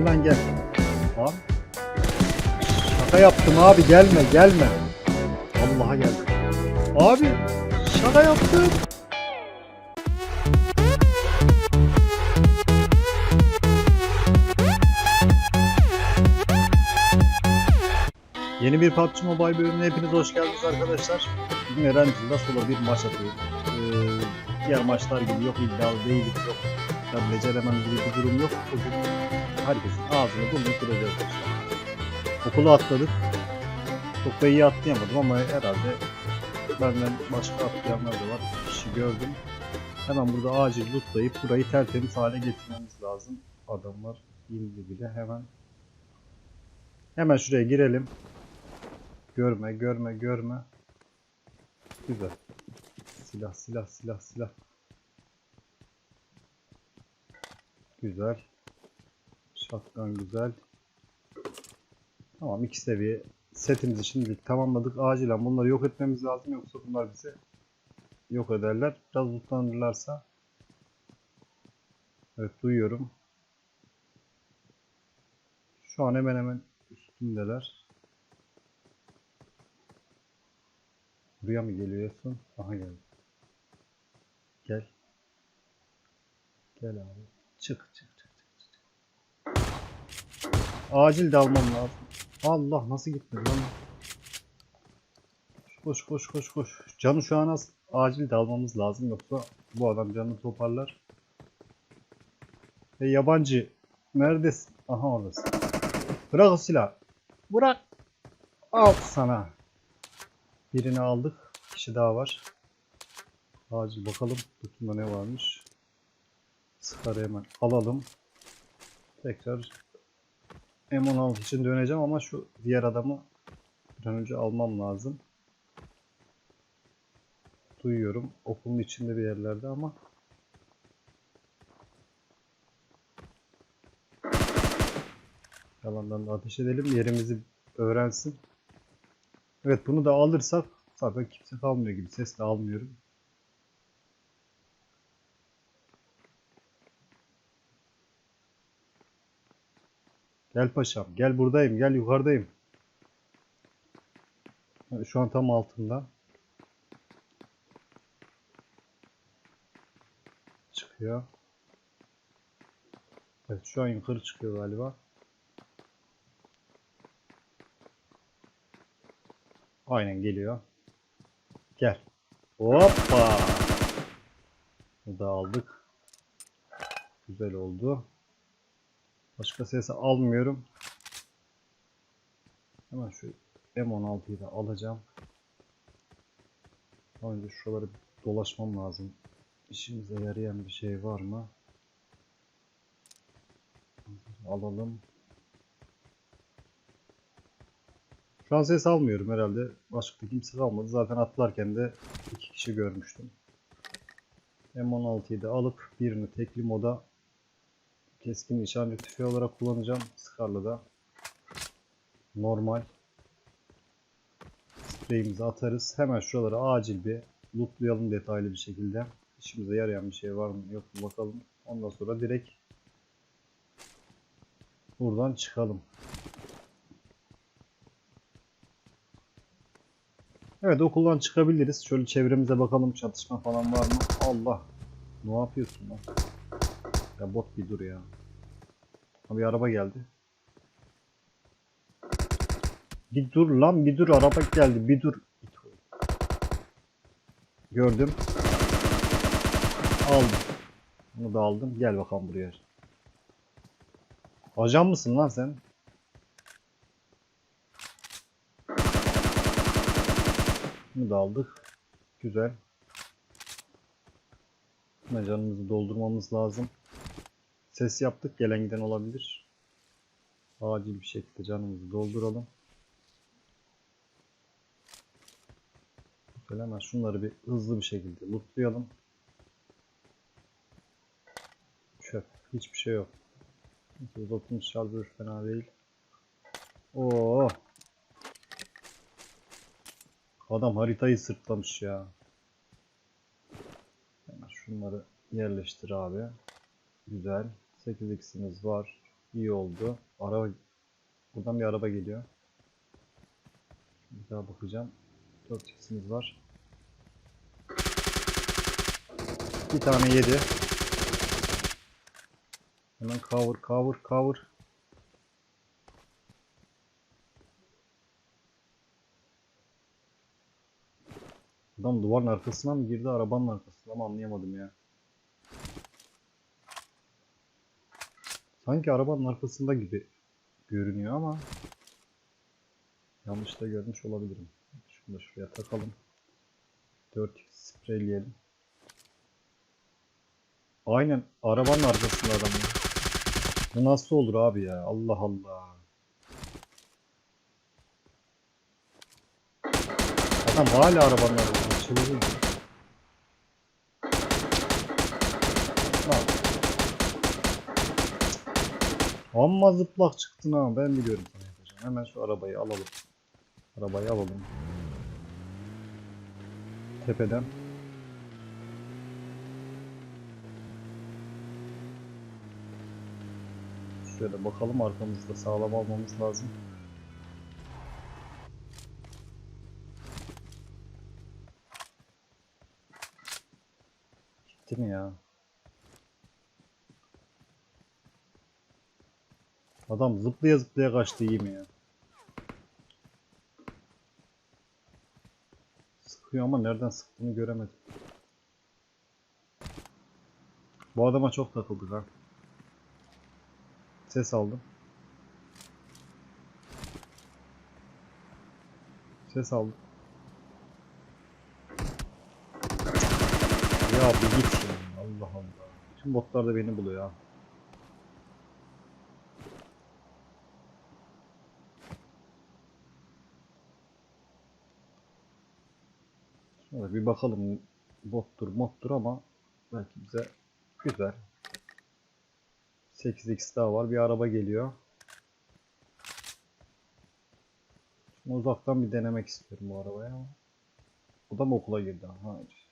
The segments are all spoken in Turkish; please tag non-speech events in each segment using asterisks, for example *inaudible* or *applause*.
Gel lan gel. Lan. Şaka yaptım abi gelme gelme. Allah'a geldim. Abi şaka yaptım. Yeni bir PUBG Mobile bölümüne hepiniz hoş geldiniz arkadaşlar. Bugün Erencil'de solo bir maç atıyoruz. Ee, diğer maçlar gibi yok iddialı değiliz yok. Ya beceremem gibi bir durum yok. Bugün herkesin ağzını burnunu kıracağız. Okulu atladık. Çok da iyi atlayamadım ama herhalde benden başka atlayanlar da var. Bir kişi gördüm. Hemen burada acil lootlayıp burayı tertemiz hale getirmemiz lazım. Adamlar indi bile hemen. Hemen şuraya girelim. Görme, görme, görme. Güzel. Silah, silah, silah, silah. Güzel. Shotgun güzel. Tamam iki seviye setimizi şimdilik tamamladık. Acilen bunları yok etmemiz lazım yoksa bunlar bizi yok ederler. Biraz lootlanırlarsa Evet duyuyorum. Şu an hemen hemen üstündeler. Buraya mı geliyorsun? Aha geldi. Gel. Gel abi. Çık çık. Acil de almam lazım. Allah nasıl gitmedi lan? Koş koş koş koş. Canı şu an az. Acil de almamız lazım yoksa bu adam canını toparlar. E yabancı neredesin? Aha oradasın. Bırak o silahı. Bırak. Al sana. Birini aldık. Kişi daha var. Acil bakalım. Kutumda ne varmış. Sıkarı hemen alalım. Tekrar M16 için döneceğim ama şu diğer adamı bir an önce almam lazım. Duyuyorum. Okulun içinde bir yerlerde ama Yalandan da ateş edelim. Yerimizi öğrensin. Evet bunu da alırsak zaten kimse kalmıyor gibi. Ses de almıyorum. Gel paşam. Gel buradayım. Gel yukarıdayım. Şu an tam altında. Çıkıyor. Evet şu an yukarı çıkıyor galiba. Aynen geliyor. Gel. Hoppa. Bu da aldık. Güzel oldu. Başka ses almıyorum. Hemen şu M16'yı da alacağım. Önce şuraları dolaşmam lazım. İşimize yarayan bir şey var mı? Alalım. Şu an ses almıyorum herhalde. Başka kimse kalmadı. Zaten atlarken de iki kişi görmüştüm. M16'yı da alıp birini tekli moda keskin nişancı tüfeği olarak kullanacağım. Scar'la da normal spreyimizi atarız. Hemen şuraları acil bir lootlayalım detaylı bir şekilde. İşimize yarayan bir şey var mı yok mu bakalım. Ondan sonra direkt buradan çıkalım. Evet okuldan çıkabiliriz. Şöyle çevremize bakalım çatışma falan var mı? Allah. Ne yapıyorsun lan? Ya bot bir dur ya. Ha, Bir araba geldi. Bir dur lan bir dur araba geldi bir dur. Gördüm. Aldım. Bunu da aldım. Gel bakalım buraya. Ajan mısın lan sen? Bunu da aldık. Güzel. Canımızı doldurmamız lazım. Ses yaptık. Gelen giden olabilir. Acil bir şekilde canımızı dolduralım. Hemen şunları bir hızlı bir şekilde lootlayalım. Çöp. Hiçbir şey yok. Uzatılmış şarjör fena değil. Oo. Adam haritayı sırtlamış ya. Hemen şunları yerleştir abi. Güzel. 8x'imiz var. İyi oldu. Araba buradan bir araba geliyor. Bir daha bakacağım. 4 x'imiz var. Bir tane yedi. Hemen cover cover cover. Adam duvarın arkasına mı girdi arabanın arkasına mı anlayamadım ya. Sanki arabanın arkasında gibi görünüyor ama yanlış da görmüş olabilirim. Şunu da şuraya takalım. 4x spreyleyelim. Aynen arabanın arkasında adam. Bu nasıl olur abi ya? Allah Allah. Adam hala arabanın arkasında. Çıldırıyor. Amma zıplak çıktın ha. Ben biliyorum sana yapacağım. Hemen şu arabayı alalım. Arabayı alalım. Tepeden. Şöyle bakalım arkamızda sağlam almamız lazım. Gitti mi ya? Adam zıplaya zıplaya kaçtı iyi mi ya? Sıkıyor ama nereden sıktığını göremedim. Bu adama çok takıldık ha. Ses aldım. Ses aldım. Ya bir git ya. Allah Allah. Bütün botlar da beni buluyor ha. Bir bakalım bottur moddur ama belki bize güzel 8x daha var bir araba geliyor Şimdi uzaktan bir denemek istiyorum bu arabaya ama o da mı okula girdi? Hayır.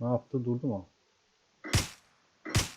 Ne yaptı? Durdu mu?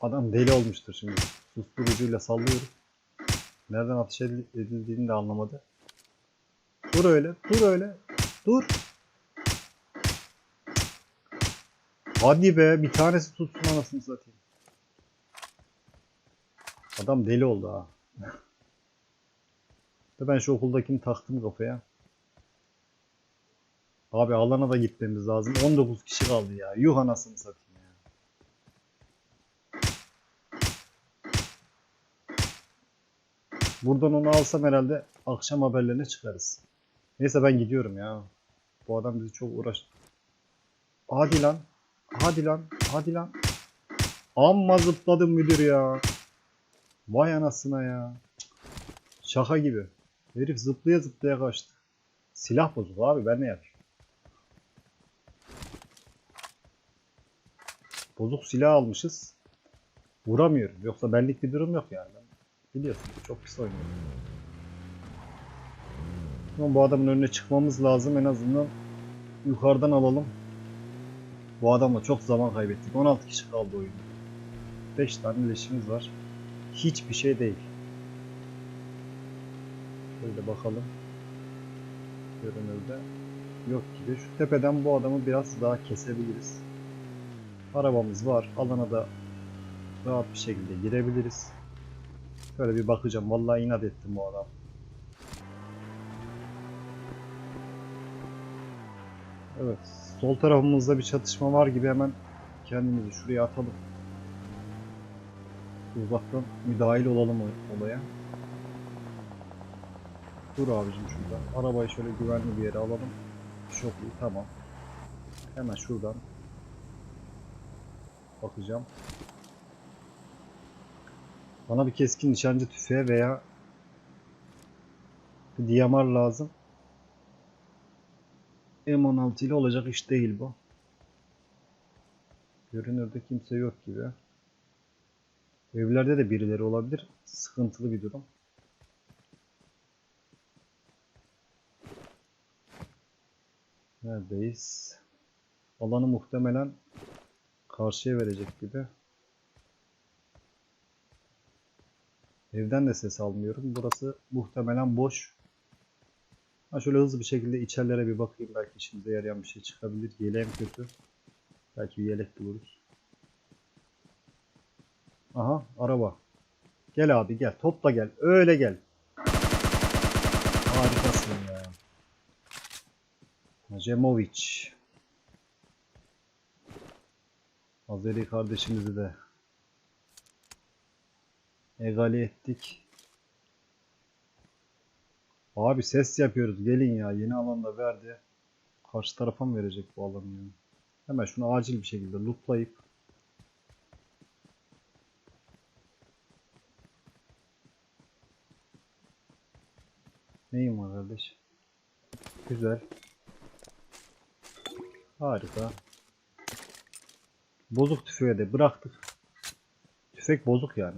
Adam deli olmuştur şimdi. Susturucuyla sallıyoruz. Nereden ateş edil- edildiğini de anlamadı. Dur öyle, dur öyle. Dur. Hadi be, bir tanesi tutsun anasını satayım. Adam deli oldu ha. *laughs* Ben şu okuldakini taktım kafaya. Abi alana da gitmemiz lazım. 19 kişi kaldı ya. Yuh anasını satayım Buradan onu alsam herhalde akşam haberlerine çıkarız. Neyse ben gidiyorum ya. Bu adam bizi çok uğraş. Hadi lan. Hadi lan. Hadi lan. Amma zıpladım müdür ya. Vay anasına ya. Şaka gibi. Herif zıplaya zıplaya kaçtı. Silah bozuk abi ben ne yapayım? Bozuk silah almışız. Vuramıyorum. Yoksa benlik bir durum yok yani. Biliyorsun çok pis oynuyorum. Ama bu adamın önüne çıkmamız lazım en azından. Yukarıdan alalım. Bu adamla çok zaman kaybettik. 16 kişi kaldı oyunda. 5 tane leşimiz var. Hiçbir şey değil. Şöyle bakalım. Görünürde yok gibi. Şu tepeden bu adamı biraz daha kesebiliriz. Arabamız var. Alana da rahat bir şekilde girebiliriz. Şöyle bir bakacağım. Vallahi inat ettim bu adam. Evet. Sol tarafımızda bir çatışma var gibi hemen kendimizi şuraya atalım. Uzaktan müdahil olalım olaya. Dur abicim şurada. Arabayı şöyle güvenli bir yere alalım. Çok iyi tamam. Hemen şuradan bakacağım. Bana bir keskin nişancı tüfeği veya bir DMR lazım. M16 ile olacak iş değil bu. Görünürde kimse yok gibi. Evlerde de birileri olabilir. Sıkıntılı bir durum. Neredeyiz? Alanı muhtemelen karşıya verecek gibi. Evden de ses almıyorum. Burası muhtemelen boş. Ha şöyle hızlı bir şekilde içerilere bir bakayım. Belki işimize yarayan bir şey çıkabilir. Yeleğim kötü. Belki bir yelek buluruz. Aha araba. Gel abi gel. Topla gel. Öyle gel. Harikasın ya. Cemovic. Azeri kardeşimizi de egale ettik. Abi ses yapıyoruz. Gelin ya. Yeni alanda verdi. Karşı tarafa mı verecek bu alanı ya? Hemen şunu acil bir şekilde lootlayıp Neyim var kardeş? Güzel. Harika. Bozuk tüfeği de bıraktık. Tüfek bozuk yani.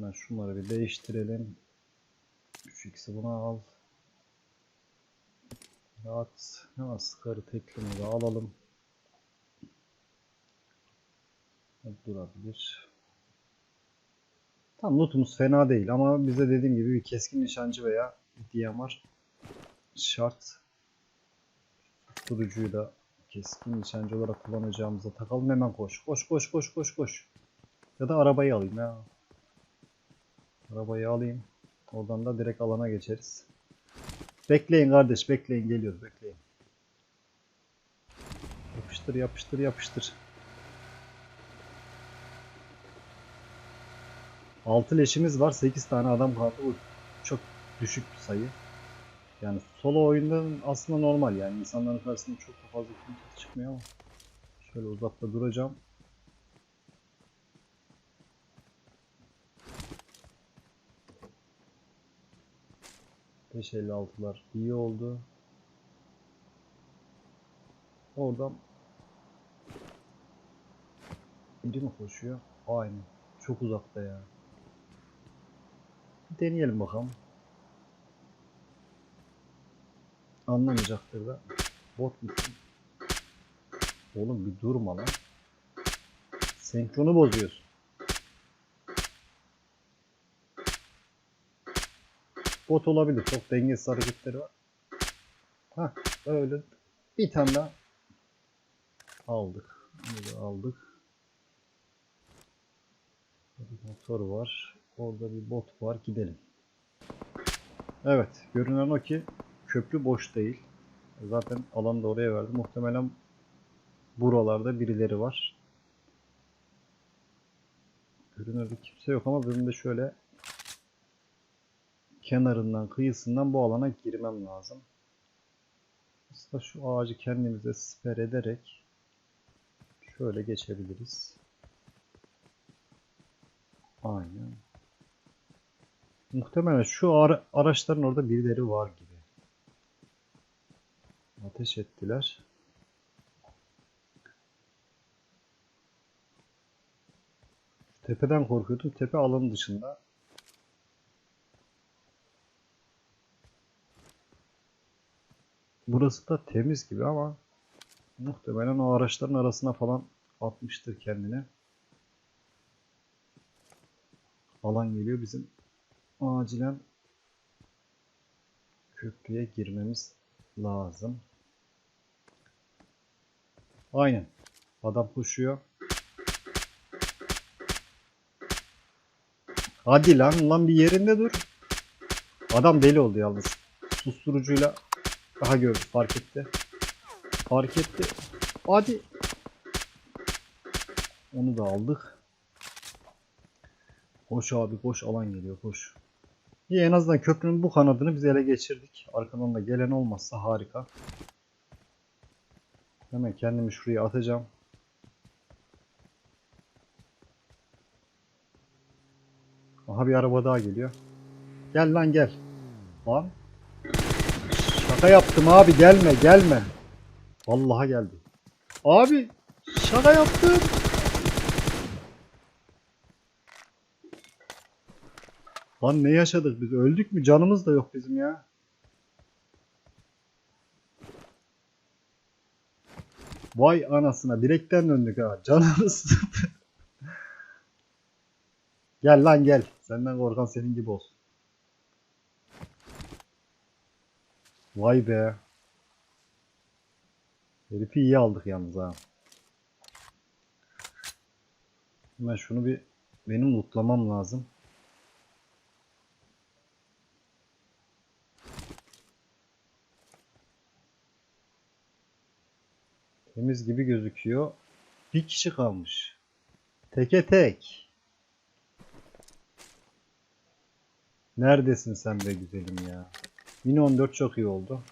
Hemen şunları bir değiştirelim. 3x'i buna al. Rahat. Hemen sıkarı teklimi de alalım. Durabilir. Tam lootumuz fena değil ama bize dediğim gibi bir keskin nişancı veya DMR şart. Tutucuyu da keskin nişancı olarak kullanacağımıza takalım hemen koş. Koş koş koş koş koş. Ya da arabayı alayım ya. Arabayı alayım. Oradan da direkt alana geçeriz. Bekleyin kardeş bekleyin geliyoruz bekleyin. Yapıştır yapıştır yapıştır. Altı leşimiz var. 8 tane adam kaldı. Bu çok düşük bir sayı. Yani solo oyunda aslında normal yani insanların karşısında çok fazla kimse çıkmıyor ama şöyle uzakta duracağım. Beş elli altılar iyi oldu. Oradan biri mi koşuyor? Aynen. Çok uzakta ya. Bir deneyelim bakalım. Anlamayacaktır da. Bot musun? Oğlum bir durma lan. Senkronu bozuyorsun. Bot olabilir. Çok dengesiz hareketleri var. Ha öyle. Bir tane daha aldık. Bunu aldık. Bir motor var. Orada bir bot var. Gidelim. Evet. Görünen o ki köprü boş değil. Zaten alanı da oraya verdi. Muhtemelen buralarda birileri var. Görünürde kimse yok ama benim de şöyle kenarından, kıyısından bu alana girmem lazım. Aslında şu ağacı kendimize siper ederek şöyle geçebiliriz. Aynen. Muhtemelen şu ara araçların orada birileri var gibi. Ateş ettiler. Tepeden korkuyordum. Tepe alanı dışında. Burası da temiz gibi ama muhtemelen o araçların arasına falan atmıştır kendini. Alan geliyor bizim acilen köprüye girmemiz lazım. Aynen. Adam koşuyor. Hadi lan lan bir yerinde dur. Adam deli oldu yalnız. Susturucuyla daha gördü fark etti. Fark etti. Hadi. Onu da aldık. Koş abi koş alan geliyor koş. İyi en azından köprünün bu kanadını biz ele geçirdik. Arkadan da gelen olmazsa harika. Hemen kendimi şuraya atacağım. Aha bir araba daha geliyor. Gel lan gel. Lan. Şaka yaptım abi gelme gelme. Vallaha geldi. Abi şaka yaptım. Lan ne yaşadık biz? Öldük mü? Canımız da yok bizim ya. Vay anasına direkten döndük ha. Canımız. *laughs* gel lan gel. Senden korkan senin gibi olsun. Vay be. Herifi iyi aldık yalnız ha. Hemen şunu bir benim lootlamam lazım. Temiz gibi gözüküyor. Bir kişi kalmış. Teke tek. Neredesin sen be güzelim ya. Yine 14 çok iyi oldu.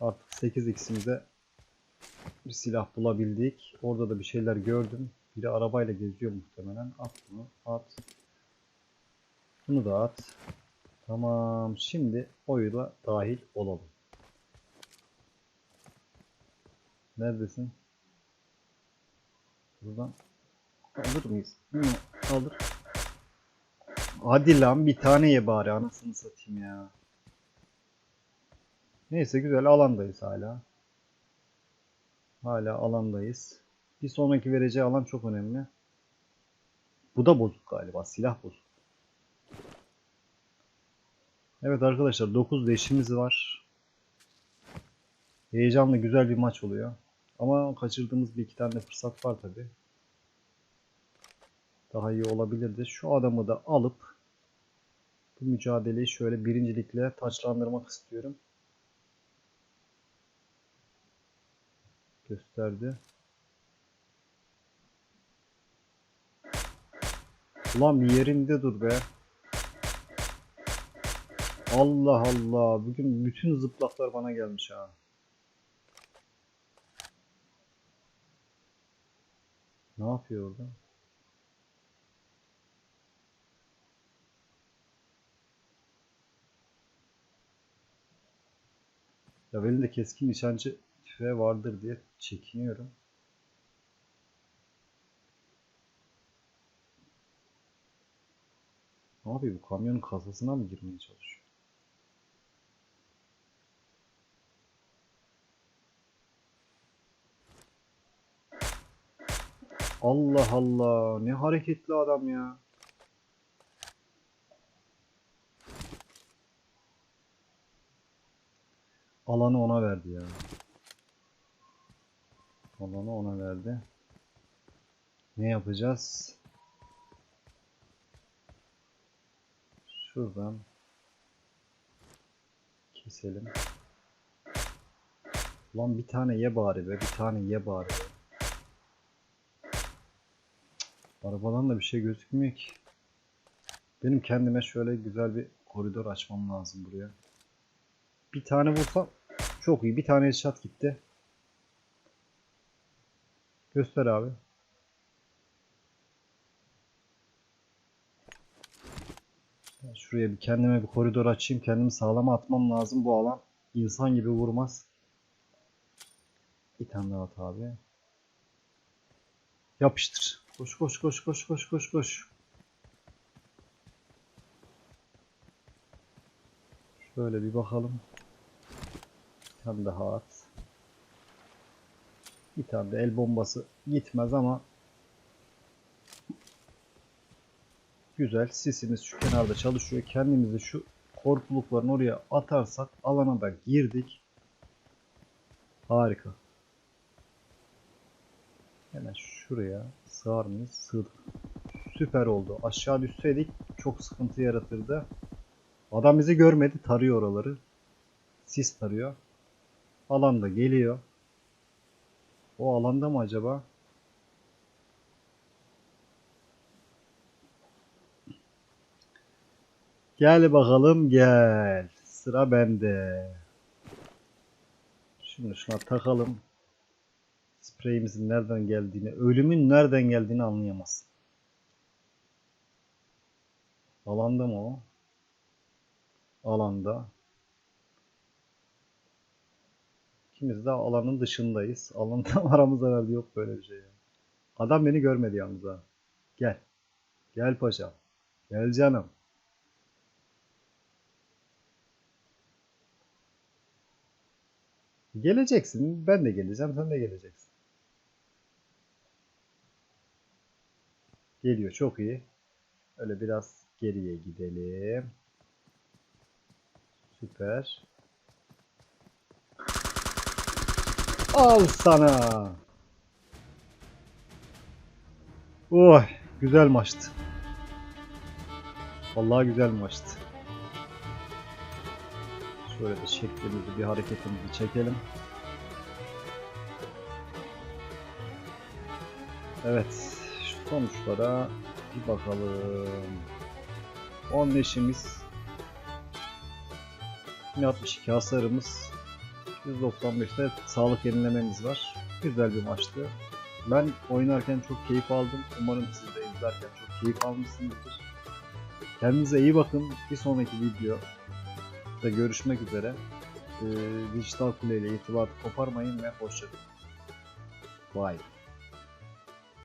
Artık 8x'imize bir silah bulabildik. Orada da bir şeyler gördüm. Biri arabayla geziyor muhtemelen. At bunu. At. Bunu da at. Tamam. Şimdi oyuna dahil olalım. Neredesin? Buradan alır mıyız? Alır. Hadi lan bir tane ye bari anasını satayım ya. Neyse güzel alandayız hala. Hala alandayız. Bir sonraki vereceği alan çok önemli. Bu da bozuk galiba. Silah bozuk. Evet arkadaşlar 9 değişimiz var. Heyecanlı güzel bir maç oluyor. Ama kaçırdığımız bir iki tane fırsat var tabi. Daha iyi olabilirdi. Şu adamı da alıp bu mücadeleyi şöyle birincilikle taçlandırmak istiyorum. Gösterdi. Ulan yerinde dur be. Allah Allah. Bugün bütün zıplaklar bana gelmiş ha. Ne yapıyor orada? Ya benim de keskin nişancı tüfeği vardır diye çekiniyorum. Ne yapıyor bu kamyonun kasasına mı girmeye çalışıyor? Allah Allah ne hareketli adam ya. Alanı ona verdi ya. Alanı ona verdi. Ne yapacağız? Şuradan keselim. Lan bir tane ye bari be, bir tane ye bari. Arabadan da bir şey gözükmüyor ki. Benim kendime şöyle güzel bir koridor açmam lazım buraya. Bir tane bulsam çok iyi. Bir tane headshot gitti. Göster abi. Şuraya bir kendime bir koridor açayım. Kendimi sağlama atmam lazım. Bu alan insan gibi vurmaz. Bir tane daha at abi. Yapıştır. Koş koş koş koş koş koş koş. Şöyle bir bakalım. Bir tane daha at. Tane de el bombası gitmez ama güzel. Sisimiz şu kenarda çalışıyor. Kendimizi şu korkulukların oraya atarsak alana da girdik. Harika. Hemen şuraya sığar mıyız? Sığdık. Süper oldu. Aşağı düşseydik çok sıkıntı yaratırdı. Adam bizi görmedi. Tarıyor oraları. Sis tarıyor. Alan da geliyor. O alanda mı acaba? Gel bakalım gel. Sıra bende. Şimdi şuna takalım. Spreyimizin nereden geldiğini, ölümün nereden geldiğini anlayamazsın. Alanda mı o? Alanda. İkimiz de alanın dışındayız. Alanın *laughs* aramızda verdi yok böyle bir şey. Ya. Adam beni görmedi yalnız ha. Gel. Gel paşa. Gel canım. Geleceksin. Ben de geleceğim. Sen de geleceksin. Geliyor. Çok iyi. Öyle biraz geriye gidelim. Süper. Al sana. Oy, güzel maçtı. Vallahi güzel maçtı. Şöyle de şeklimizi bir hareketimizi çekelim. Evet, şu sonuçlara bir bakalım. 10 leşimiz 62 hasarımız 195'te sağlık yenilememiz var. Güzel bir maçtı. Ben oynarken çok keyif aldım. Umarım siz de izlerken çok keyif almışsınızdır. Kendinize iyi bakın. Bir sonraki video da görüşmek üzere. Ee, dijital kule ile irtibatı koparmayın ve hoşçakalın. Bye.